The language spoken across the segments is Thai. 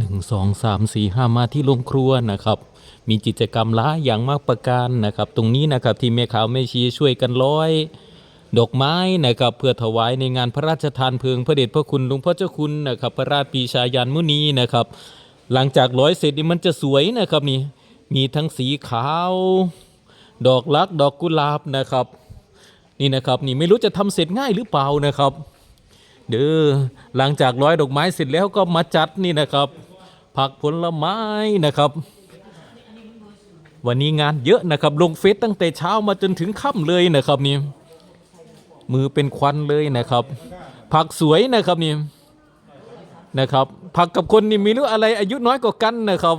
หนึ่งสองสามสี่ห้ามาที่โรงครัวนะครับ มีกิจกรรมหลายอย่างมากประการนะครับ ตรงนี้นะครับที่แม่ขาวแม่ชีช่วยกันร้อย ดอกไม้นะครับเพื่อถวายในงานพระราชทานเพลิงพระเดชพระคุณหลวงพ่อเจ้าคุณนะครับพระราชปีชายันมุนีนะครับ หลังจากร้อยเสร็จนี่มันจะสวยนะครับนี่มีทั้งสีขาว ดอกลักดอกกุหลาบนะครับ นี่นะครับนี่ไม่รู้จะทำเสร็จง่ายหรือเปล่านะครับเด้อหลังจากร้อยดอกไม้เสร็จแล้วก็มาจัดนี่นะครับ ผักผลไม้นะครับ วันนี้งานเยอะนะครับ ลงเฟซตั้งแต่เช้ามาจนถึงค่ำเลยนะครับนี่มือเป็นควันเลยนะครับ ผักสวยนะครับนี่นะครับ ผักกับคนนี่มีรู้อะไรอายุน้อยกว่ากันนะครับ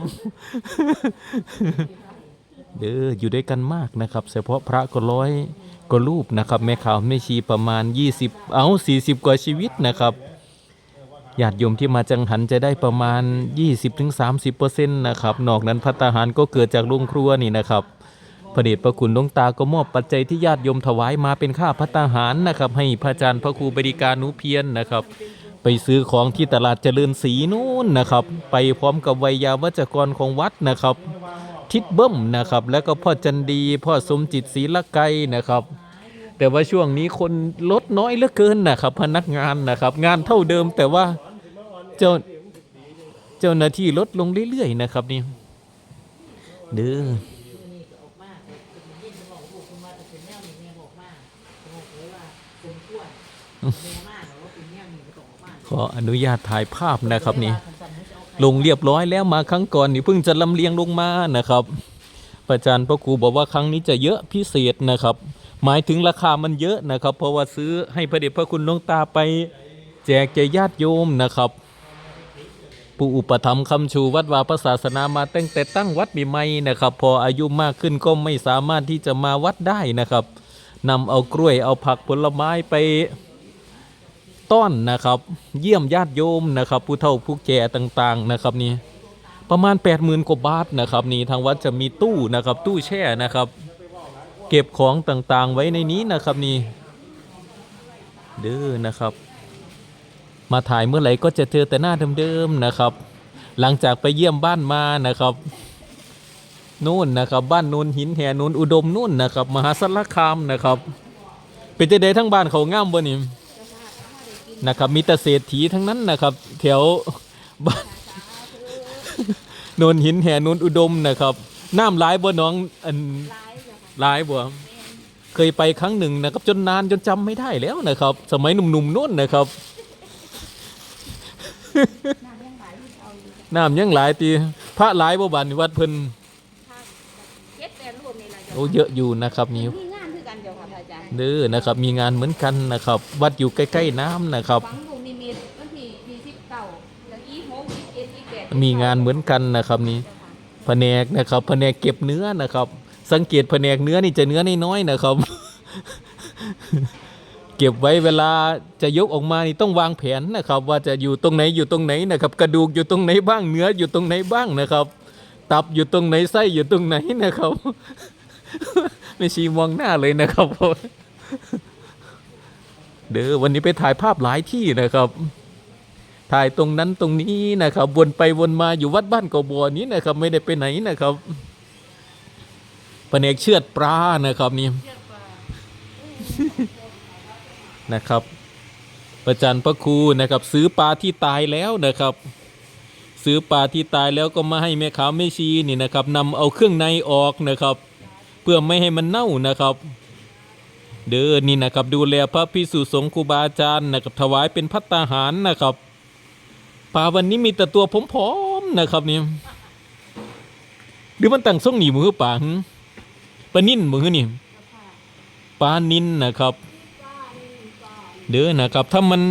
เด้ออยู่ด้วยกันมากนะครับ เฉพาะพระก็ร้อยก็รูปนะครับ แม่ข่าวแม่ชีประมาณ 20 เอา40 กว่าชีวิตนะครับ ญาติโยมที่มาจังหันจะได้ประมาณ 20-30%นะครับ นอกนั้นพัตตาหารก็เกิดจากโรงครัวนี่นะครับพระเดชพระคุณหลวงตาก็มอบปัจจัยที่ญาติโยมถวายมาเป็นค่าพัตตาหารนะครับ ให้พระอาจารย์พระครูบริการนุเพียรนะครับ ไปซื้อของที่ตลาดเจริญศรีนู่นนะครับ ไปพร้อมกับวัยยาวัจกรของวัดนะครับ ทิดเบิ้มนะครับ แล้วก็พ่อจันดี พ่อสมจิตศรีละไกนะครับ แต่ว่าช่วงนี้คนลดน้อยเหลือเกินนะครับ พนักงานนะครับ งานเท่าเดิมแต่ว่าเจ้าเจ้าหน้าที่ลดลงเรื่อยๆนะครับนี่เด้อขออนุญาตถ่ายภาพนะครับนี่ลงเรียบร้อยแล้วมาครั้งก่อนนี่เพิ่งจะลำเลียงลงมานะครับประจารย์พระครูบอกว่าครั้งนี้จะเยอะพิเศษนะครับ หมายถึงราคามันเยอะนะครับ เพราะว่าซื้อให้พระเดชพระคุณหลวงตาไปแจกแก่ญาติโยมนะครับ ผู้อุปถัมภ์คำชูวัดวาพระศาสนามาตั้งแต่ตั้งวัดมีไม่นะครับ พออายุมากขึ้นก็ไม่สามารถที่จะมาวัดได้นะครับนำเอากล้วยเอาผักผลไม้ไปต้อนนะครับ เยี่ยมญาติโยมนะครับ ผู้เฒ่าผู้แก่ต่างๆนะครับนี่ประมาณ 8 0,000กว่าบาทนะครับนี่ทางวัดจะมีตู้นะครับตู้แช่นะครับ เก็บของต่างๆไว้ในนี้นะครับนี่เด้อนะครับ มาถ่ายเมื่อไหร่ก็จะเจอแต่หน้าเดิมๆนะครับ หลังจากไปเยี่ยมบ้านมานะครับนู่นนะครับบ้านนูนหินแหนูนอุดมนู่นนะครับ มหาสารคามนะครับ เป็นจะได้ทั้งบ้านเขาง่ามบ่นี่นะครับ มีแต่เศรษฐีทั้งนั้นนะครับแถวบ้านโนนหินแห่โนอุดมนะครับน้ำหลายบ่หน้องอัน หลายบ่เคยไปครั้งหนึ่งนะครับจนนานจนจำไม่ได้แล้วนะครับ สมัยหนุ่มๆนู่นนะครับ น้ำยังหลายตีพระหลายบ่บันวัดเพิ่นเจ็ดแปดรูปนี่แหละจ้ะโอ้เยอะอยู่นะครับนี่มีงานคือกันเดียวค่ะพระอาจารย์เด้อนะครับ มีงานเหมือนกันนะครับ วัดอยู่ใกล้ๆน้ำนะครับ ฝังลูกนิมิตวันที่ยี่สิบเก้าแล้วยี่หกยี่สิบเอ็ดยี่สิบแปดมีงานเหมือนกันนะครับนี่แผนกนะครับแผนกเก็บเนื้อนะครับ สังเกตแผนกเนื้อนี่จะเนื้อน้อยๆนะครับ เก็บไว้เวลาจะยกออกมานี่ต้องวางแผนนะครับ ว่าจะอยู่ตรงไหนอยู่ตรงไหนนะครับ กระดูกอยู่ตรงไหนบ้างเนื้ออยู่ตรงไหนบ้างนะครับ ตับอยู่ตรงไหนไส้อยู่ตรงไหนนะครับ ไม่ชี้มองหน้าเลยนะครับเด้อวันนี้ไปถ่ายภาพหลายที่นะครับ ถ่ายตรงนั้นตรงนี้นะครับ วนไปวนมาอยู่วัดบ้านกบัวนี้นะครับ ไม่ได้ไปไหนนะครับ แผนกเชือดปลานะครับนี่นะครับประจันพระครูนะครับ ซื้อปลาที่ตายแล้วนะครับ ซื้อปลาที่ตายแล้วก็มาให้แม่ขาวแม่ชีนี่นะครับนำเอาเครื่องในออกนะครับ เพื่อไม่ให้มันเน่านะครับ เด้อนี่นะครับ ดูแลพระพิสุสงฆ์ครูบาอาจารย์นะครับถวายเป็นพัตตาหารนะครับปลาวันนี้มีแต่ตัวผอมๆนะครับนี่หรือมันตั้งส่งหนีมือป่า ปลานิ่นมือนี่ปลานินนะครับ เด้อนะครับ ถ้ามัน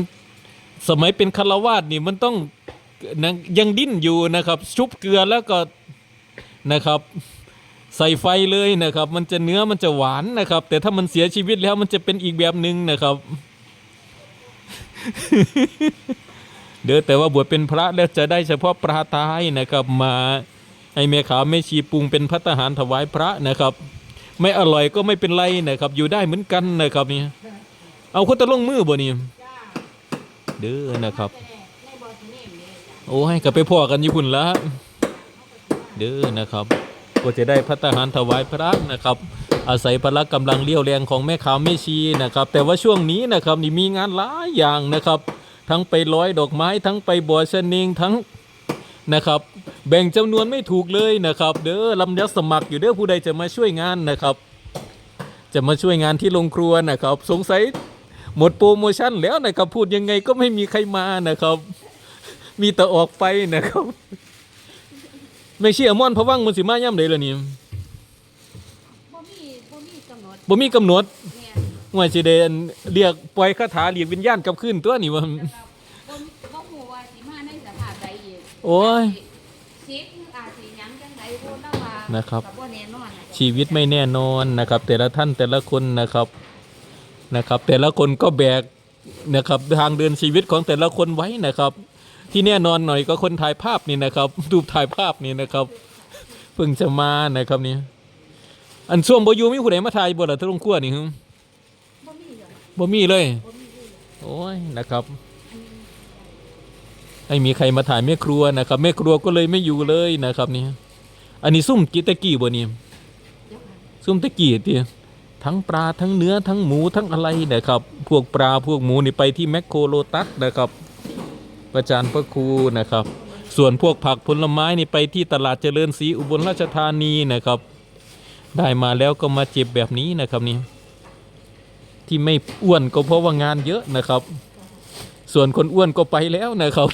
สมัยเป็นคารวาสนี่มันต้องนะยังดิ้นอยู่นะครับ ชุบเกลือแล้วก็นะครับ ใส่ไฟเลยนะครับ มันจะเนื้อมันจะหวานนะครับ แต่ถ้ามันเสียชีวิตแล้วมันจะเป็นอีกแบบหนึ่งนะครับ เด้อแต่ว่าบวชเป็นพระแล้วจะได้เฉพาะปลาตายนะครับมาให้แม่ขาวแม่ชีปรุงเป็นพัตหารถวายพระนะครับ ไม่อร่อยก็ไม่เป็นไรนะครับ อยู่ได้เหมือนกันนะครับนี่เอาคนตะลงมือบ่นี่เด้อนะครับ โอ้ยก็ไปพ่อกันอยู่พุ่นละเด้อนะครับ ก็จะได้พัฒหารถวายพระนะครับ อาศัยพละกำลังเลี้ยวแรงของแม่ขาวแม่ชีนะครับ แต่ว่าช่วงนี้นะครับนี่มีงานหลายอย่างนะครับ ทั้งไปร้อยดอกไม้ทั้งไปบัวชะนิงทั้งนะครับ แบ่งจำนวนไม่ถูกเลยนะครับ เด้อลำยับสมัครอยู่เด้อผู้ใดจะมาช่วยงานนะครับ จะมาช่วยงานที่โรงครัวนะครับ สงสัยหมดโปรโมชั่นแล้วนะครับ พูดยังไงก็ไม่มีใครมานะครับ มีแต่ออกไปนะครับ ไม่เชื่อม่อนพะวังมันสิมาย่ำใดล่ะนี่บ่มีบ่มีกำหนดบ่มีกำหนดแม่นว่าสิได้อันเรียกปล่อยคาถาเรียกวิญญาณกลับคืนตัวนี่ว่า แล้วก็บ่บ่ฮู้ว่าสิมาในสภาพใดอีกโอ้ย สิ บอาจสิหยังจังไดบ่เล่าว่านะครับ ก็บ่แน่นอนนะชีวิตไม่แน่นอนนะครับ แต่ละท่านแต่ละคนนะครับนะครับ แต่ละคนก็แบกนะครับทางเดินชีวิตของแต่ละคนไว้นะครับ ที่แน่นอนหน่อยก็คนถ่ายภาพนี่นะครับรูปถ่ายภาพนี่นะครับเพิ่งจะมานะครับนี่อันช่วงบอยูมีผู้ใดมาถ่ายบ่ล่ะทะลงครัวนี่ฮึบ่มีเลยบ่มีเลย บ่มีเลย โอ้ยนะครับ ไม่มีใครมาถ่ายแม่ครัวนะครับแม่ครัวก็เลยไม่อยู่เลยนะครับนี่อันนี้ซุ่มกิตะกี้บ่นี่เจ้าค่ะซุ่มตะกี้ที่ทั้งปลาทั้งเนื้อทั้งหมูทั้งอะไรนะครับ พวกปลาพวกหมูนี่ไปที่แมคโครโลตัสนะครับประจานพระครูนะครับ ส่วนพวกผักผลไม้นี่ไปที่ตลาดเจริญศรีอุบลราชธานีนะครับ ได้มาแล้วก็มาเจ็บแบบนี้นะครับนี่ที่ไม่อ้วนก็เพราะว่างานเยอะนะครับ ส่วนคนอ้วนก็ไปแล้วนะครับ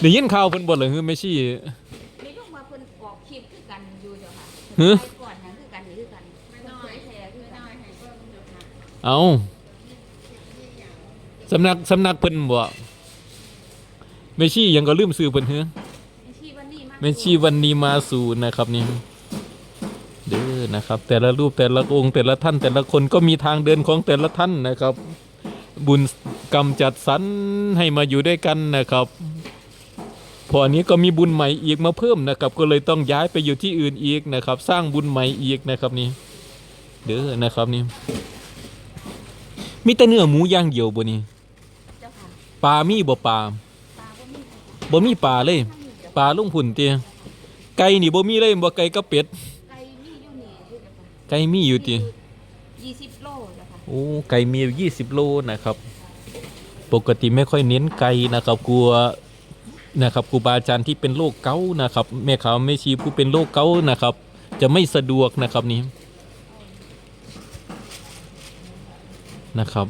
ได้ยินข่าวเพิ่นบ่เลยคือไม่ชี้มีลูกมาเพิ่นออกคลิปคือกันอยู่เจ้าค่ะหือไปก่อนหยังคือกันนี่คือกันไม่น้อยแท้คือกันให้เบิ่งเจ้าค่ะเอาสำนักสำนักเพิ่นบ่ไม่ชี้ยังก็ลืมซื้อเพิ่นเฮือแม่ชีวันนี้มาไม่ชี้วันนี้มาสู่นะครับนี่เด้อนะครับ แต่ละรูปแต่ละองค์แต่ละท่านแต่ละคนก็มีทางเดินของแต่ละท่านนะครับ บุญ กรรมจัดสรรให้มาอยู่ด้วยกันนะครับ พออันนี้ก็มีบุญใหม่อีกมาเพิ่มนะครับ ก็เลยต้องย้ายไปอยู่ที่อื่นอีกนะครับ สร้างบุญใหม่อีกนะครับนี่เด้อนะครับนี่มีแต่เนื้อหมูอย่างเดียวบ่นี่เจ้าค่ะปลามีบ่ปลาตาบ่มีค่ะบ่มีปลาเลยทั้งนี้เจ้าปลาลุงพุ่นเตียไก่นี่บ่มีเลยบ่ไก่กับเป็ดไก่มีอยู่นี่คือเจ้าค่ะไก่มีอยู่ติ20โลเจ้าค่ะโอ้ไก่มีอยู่20โลนะครับ ปกติไม่ค่อยเน้นไก่นะครับกลัวนะครับครูบาอาจารย์ที่เป็นโรคเกาต์นะครับ แม่ขาวแม่ชีผู้เป็นโรคเกาต์นะครับ จะไม่สะดวกนะครับนี่นะครับ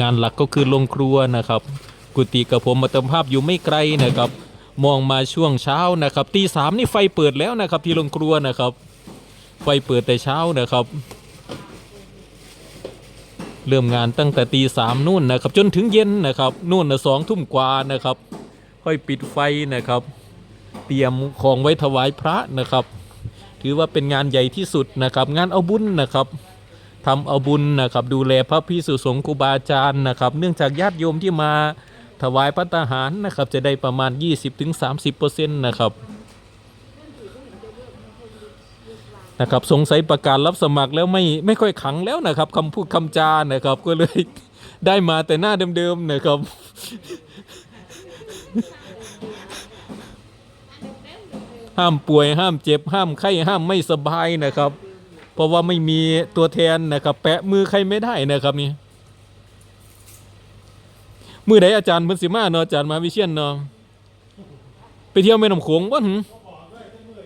งานหลักก็คือโรงครัวนะครับ กุฏิกับผมมาเติมภาพอยู่ไม่ไกลนะครับ มองมาช่วงเช้านะครับตีสามนี่ไฟเปิดแล้วนะครับ ที่โรงครัวนะครับ ไฟเปิดแต่เช้านะครับ เริ่มงานตั้งแต่ตีสามนู่นนะครับ จนถึงเย็นนะครับนู่นนะสองทุ่มกว่านะครับ ค่อยปิดไฟนะครับ เตรียมของไว้ถวายพระนะครับ ถือว่าเป็นงานใหญ่ที่สุดนะครับ งานเอาบุญนะครับทำเอาบุญนะครับ ดูแลพระพิสุสงฆ์ครูบาอาจารย์นะครับ เนื่องจากญาติโยมที่มาถวายพระทหารนะครับ จะได้ประมาณ 20-30%นะครับ นะครับสงสัยประกาศรับสมัครแล้วไม่ไม่ค่อยขังแล้วนะครับคำพูดคำจานะครับ ก็เลยได้มาแต่หน้าเดิมๆนะครับ ห้ามป่วยห้ามเจ็บ ห้ามไข้ห้ามไม่สบายนะครับ เพราะว่าไม่มีตัวแทนนะครับ แปะมือใครไม่ได้นะครับนี่มือไหนอาจารย์พิ่นสิมาเนาะอาจารย์มาวิเชียนเนาะไปเที่ยวแม่น้ำโขงบ่หึ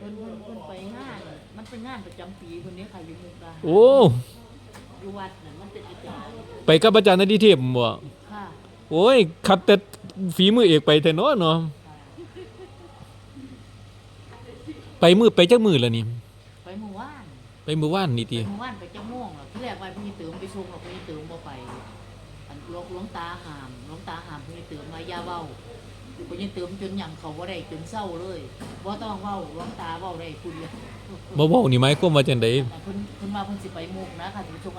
เพิ่นเพิ่นเพิ่นไปงาน มันเป็นงานประจำปีคนนี้ค่ะอยู่มุกดาหารโอ้ อยู่วัดน่ะมันเป็นอาจารย์ไปกับอาจารย์นดิเทพบ่ค่ะโอ้ยคัดแต่ฝีมือเอกไปแต่เนาะเนาะไปมือไปจักมือแล้วนี่ ไปเมื่อวานไปมือว่านนี่ไปติเมื่อวานไปจังม่วงหรอกที่แรกว่าพี่เติมไปชงหรอกพี่เติมบ่ไปอันหลวงหลวงตาหามหลวงตาหามพี่เติมมาอย่าเว้า พี่เติมจนหยังเขาบ่ได้จนเศร้าเลยบ่ต้องเว้าหลวงตาเว้าได้คุณเดียวบ่เว้านี่หมายความว่าจังได๋ เพิ่นเพิ่นมาเพิ่นสิไปมุกนะค่ะสิไปชง